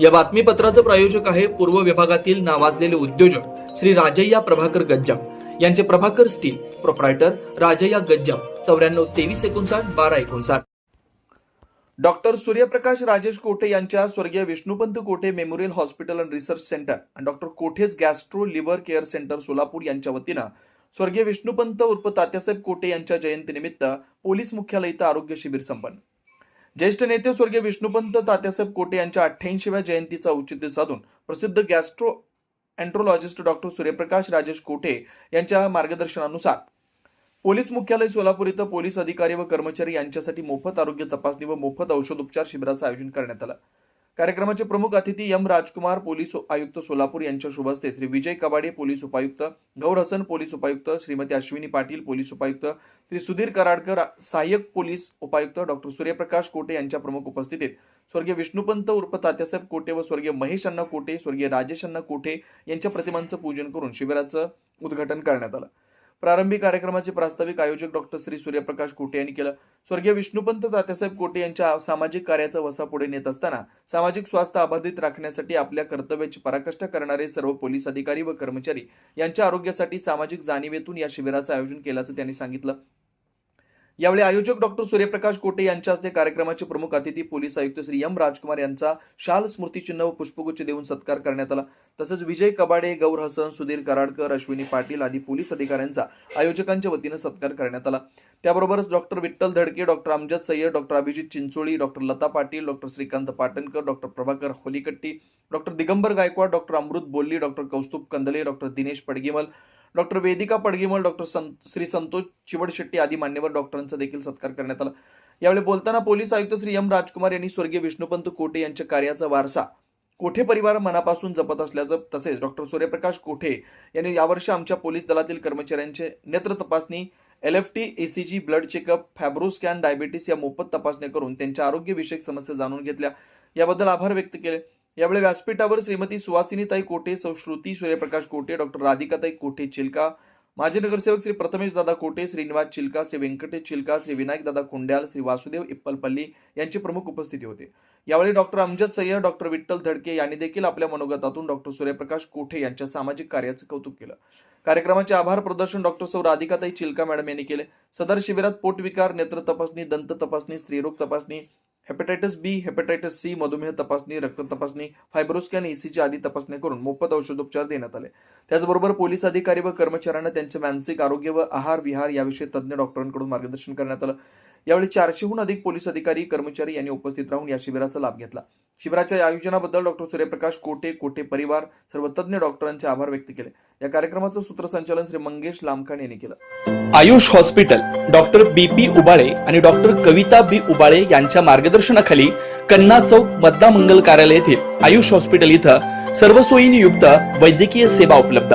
या बातमीपत्राचं प्रायोजक आहे पूर्व विभागातील नावाजलेले उद्योजक श्री राजय्या प्रभाकर गज्जाम. यांचे प्रभाकर स्टील प्रोप्रायटर राजय्या गज्जाम. चौऱ्याण्णव तेवीस एकोणसाठ बारा एकोणसाठ. डॉक्टर सूर्यप्रकाश राजेश कोठे यांच्या स्वर्गीय Vishnupant Kothe memorial hospital and research centre आणि doctor कोठेज gastro liver care centre Solapur यांच्या वतीनं स्वर्गीय विष्णुपंत उर्फ तात्यासाहेब कोटे यांच्या जयंतीनिमित्त पोलीस मुख्यालय इथं आरोग्य शिबिर संपन्न. ज्येष्ठ नेते स्वर्गीय विष्णुपंत तात्यासाहेब कोटे यांच्या अठ्ठ्याऐंशीव्या जयंतीचा औचित्य साधून प्रसिद्ध गॅस्ट्रो अँट्रोलॉजिस्ट डॉक्टर सूर्यप्रकाश राजेश कोठे यांच्या मार्गदर्शनानुसार पोलीस मुख्यालय सोलापूर इथं पोलीस अधिकारी व कर्मचारी यांच्यासाठी मोफत आरोग्य तपासणी व मोफत औषधोपचार शिबिराचं आयोजन करण्यात आलं. कार्यक्रमाचे प्रमुख अतिथी एम राजकुमार पोलीस आयुक्त सोलापूर यांच्या शुभ हस्ते श्री विजय कबाडे पोलीस उपायुक्त गौर हसन पोलीस उपायुक्त श्रीमती अश्विनी पाटील पोलीस उपायुक्त श्री सुधीर कराडकर सहाय्यक पोलीस उपायुक्त डॉक्टर सूर्यप्रकाश कोटे यांच्या प्रमुख उपस्थितीत स्वर्गीय विष्णुपंत उर्फ तात्यासाहेब कोटे व स्वर्गीय महेश अण्णा कोटे स्वर्गीय राजेश अण्णा कोठे यांच्या प्रतिमांचं पूजन करून शिबिराचं उद्घाटन करण्यात आलं. प्रारंभी कार्यक्रमाचे प्रास्ताविक आयोजक डॉक्टर श्री सूर्यप्रकाश कोटे यांनी केलं. स्वर्गीय विष्णुपंत तात्यासाहेब कोटे यांच्या सामाजिक कार्याचा वसा पुढे नेत असताना सामाजिक स्वास्थ्य अबाधित राखण्यासाठी आपल्या कर्तव्याची पराकाष्ठा करणारे सर्व पोलीस अधिकारी व कर्मचारी यांच्या आरोग्यासाठी सामाजिक जाणीवेतून या शिबिराचं आयोजन केल्याचं त्यांनी सांगितलं. यावेळी आयोजक डॉक्टर सूर्यप्रकाश कोटे यांच्या हस्ते कार्यक्रमाचे प्रमुख अतिथी पोलीस आयुक्त श्री एम राजकुमार यांचा शाल स्मृतिचिन्ह व पुष्पगुच्छ देऊन सत्कार करण्यात आला. तसंच विजय कबाडे गौर हसन सुधीर कराडकर अश्विनी पाटील आदी पोलीस अधिकाऱ्यांचा आयोजकांच्या वतीनं सत्कार करण्यात आला. त्याबरोबरच doctor Vitthal Dhadke doctor Amjad Sayyad doctor Abhijit Chincholi doctor Lata Patil doctor Shrikant Patankar doctor Prabhakar Holikatti doctor Digambar Gaikwad doctor Amrut Bolli doctor Kaustubh Kandale doctor Dinesh Padgimal doctor Vedika Padgimal doctor सं श्री संतोष चिवडशेट्टी आदी मान्यवर डॉक्टरांचा देखील सत्कार करण्यात आला. यावेळी बोलताना पोलीस आयुक्त श्री एम राजकुमार यांनी स्वर्गीय विष्णुपंत कोटे यांच्या कार्याचा वारसा कोठे परिवार मनापासून जपत असल्याचं तसेच डॉक्टर सूर्यप्रकाश कोठे यांनी यावर्षी आमच्या पोलीस दलातील कर्मचाऱ्यांचे नेत्र तपासणी L F T E C G blood checkup fibro scan diabetes या मोफत तपासण्या करून त्यांच्या आरोग्यविषयक समस्या जाणून घेतल्या. याबद्दल आभार व्यक्त केले. यावेळी व्यासपीठावर श्रीमती सुवासिनीताई कोटे सौ सूर्यप्रकाश कोटे डॉक्टर राधिकाताई कोटे चिलका माजी नगरसेवक श्री प्रथमेश दादा कोटे श्रीनिवास चिलका श्री व्यंकटेश चिलका श्री विनायक दादा कुंड्याल श्री वासुदेव इप्पलपल्ली यांची प्रमुख उपस्थिती होते. यावेळी डॉक्टर अमजद सय्यद डॉक्टर विठ्ठल धडके यांनी देखील आपल्या मनोगतातून डॉक्टर सूर्यप्रकाश कोठे यांच्या सामाजिक कार्याचं कौतुक केलं. कार्यक्रमाचे आभार प्रदर्शन डॉक्टर सौ राधिकाताई चिलका मॅडम यांनी केले. सदर शिबिरात पोटविकार नेत्र तपासणी दंत तपासणी स्त्रीरोग तपासणी हेपेटायटिस बी हेपेटायटिस सी मधुमेह तपासणी रक्त तपासणी फायब्रोस्कॅन ईसीजी आदी तपासणी करून मोफत औषधोपचार देण्यात आले. त्याचबरोबर पोलीस अधिकारी व कर्मचाऱ्यांना त्यांचे मानसिक आरोग्य व आहार विहार याविषयी तज्ज्ञ डॉक्टरांकडून मार्गदर्शन करण्यात आलं. यावेळी चारशेहून अधिक पोलीस अधिकारी कर्मचारी यांनी उपस्थित राहून या शिबिराचा लाभ घेतला. शिबिराच्या आयोजनाबद्दल डॉक्टर सूर्यप्रकाश कोटे कोटे परिवार सर्व तज्ज्ञ डॉक्टरांचे आभार व्यक्त केले. या कार्यक्रमाचं सूत्रसंचालन श्री मंगेश लामखान यांनी केलं. Ayush hospital doctor B P Ubale आणि डॉक्टर कविता बी उबाळे यांच्या मार्गदर्शनाखाली कन्ना चौक मतदा मंगल कार्यालय येथील आयुष हॉस्पिटल इथं सर्व सोयीनियुक्त वैद्यकीय सेवा उपलब्ध.